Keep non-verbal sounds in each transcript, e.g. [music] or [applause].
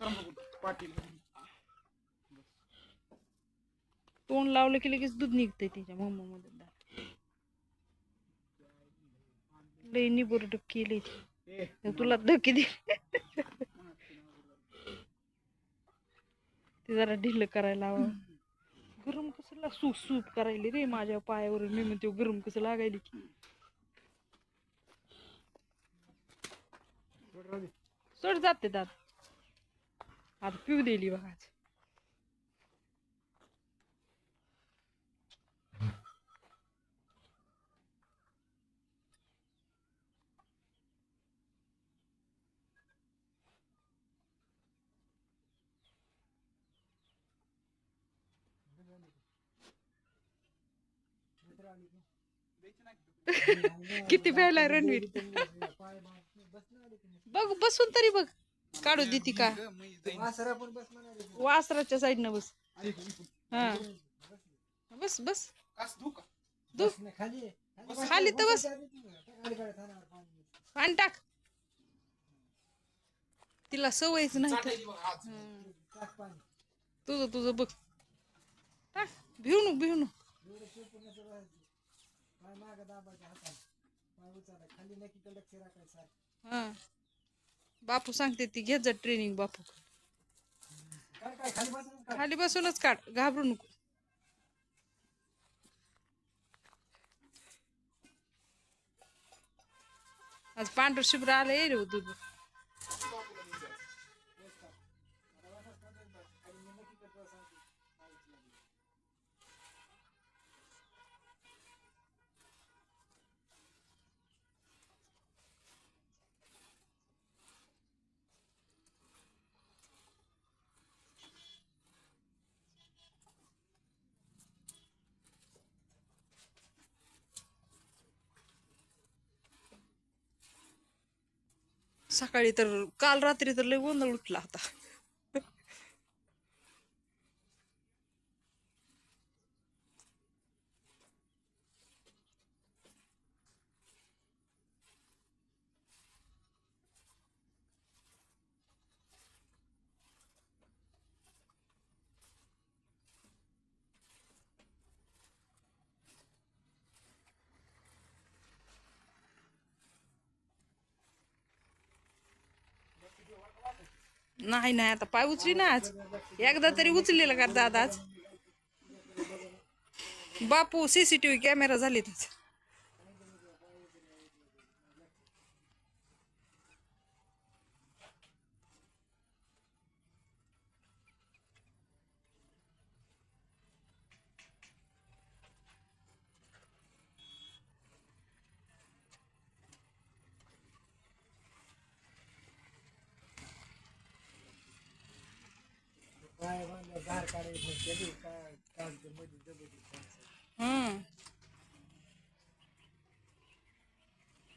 पाटील तोंड लावलं की लगेच दूध निघतंय तिच्या मम्मा मध्ये लई निबुरड केली ए तुला धकी दे ते जरा ढिल्ल करायला हवं गरम कसं सूप सूप करायली रे माझ्या पायावर मी म्हणते गरम कसं लागायली की सोड जाते दात. आता पिऊ दिली बघा आज. किती प्यायला रणवीर बघ बसून तरी बघ काढू देती का? वासराच्या साईडनं बस. हा. बस बस. खाली तर बस. पाणी टाक. तिला सवयच नाही तुझं तुझं बघ. टाक. भिवू नको खाली हा. बापू सांगते ती घेत जा ट्रेनिंग बापू. खाली बसूनच काढ घाबरू नको. आज पांढर शुभ्र आलं रे हो दूध. सकाळी तर काल रात्री तर लय गोंधळ उठला होता. नाही नाही आता पाय उचली ना आज. एकदा तरी उचललेलं का दादा आज बापू सीसीटीव्ही कॅमेरा झाली त्याचा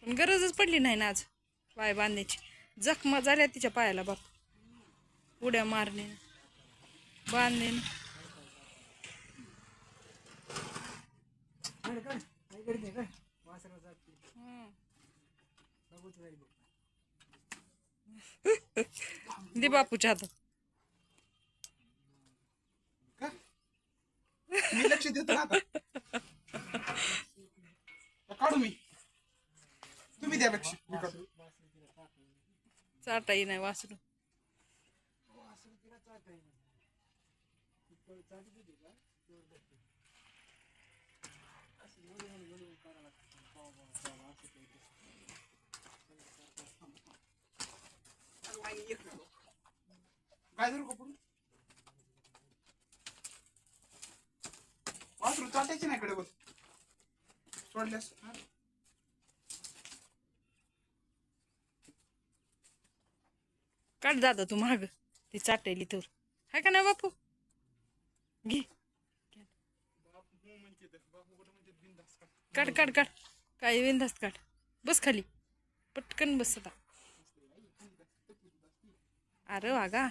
पण गरजच पडली नाही ना आज पाय बांधण्याची. जखमा झाल्या तिच्या पायाला बाप. उड्या मारणे बांधणे. [laughs] दे बापूच्या हातात का मी लक्ष देतो ना आता काढू मी. तुम्ही द्या काढू चाटाई नाही वासरू. काय धरू कपडून वासरू नाही कडे बस सोडल्यास. काढ दादा तू माग. ती चाटेली तर हाय का नाही बापू? घे. काढ. काढ काढ काय विंदास काढ बस खाली. पटकन बस आता. अरे वागा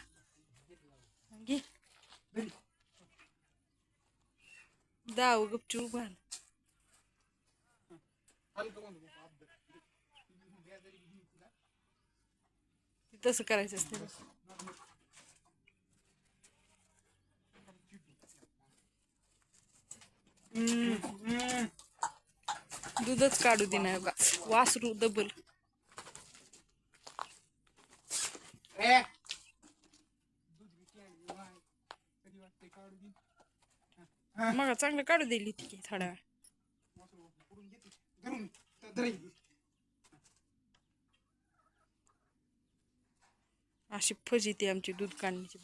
घे. दाव गुपचूप घाल तसं करायचं असतं दूधच काढू दे ना वासरू डबल मग चांगलं काढू दिली ती थोड्या वेळ. अशी फजी ती आमची दूध काढण्याची.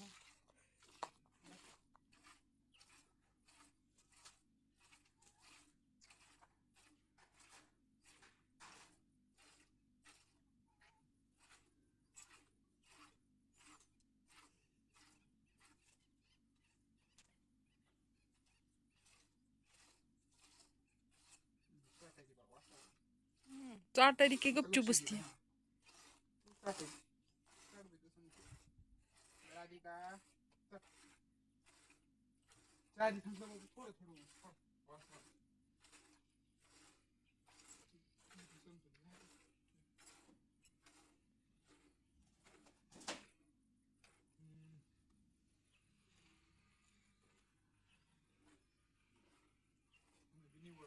चाटारी की गपचूप बसती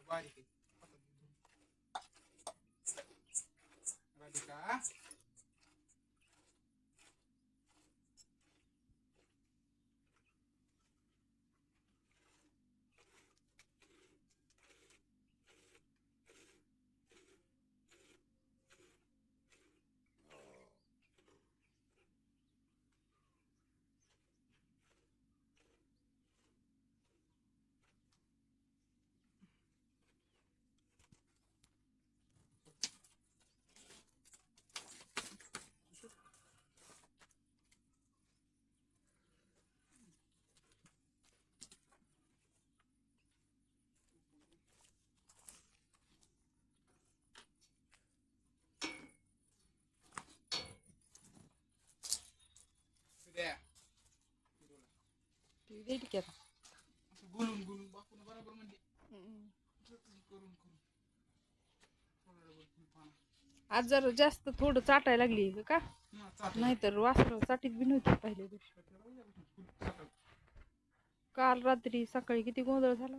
काढू दे. Ajá. देईल की आता असं गुलून गुलून बापून बरोबर करून करून थोडं डबल फुल पानं. आज जरा जास्त थोडं चाटायला लागली ग का. नाहीतर वासर चाटीत बी नव्हती पहिल्या दिवशी. काल रात्री सकाळी किती गोंधळ झाला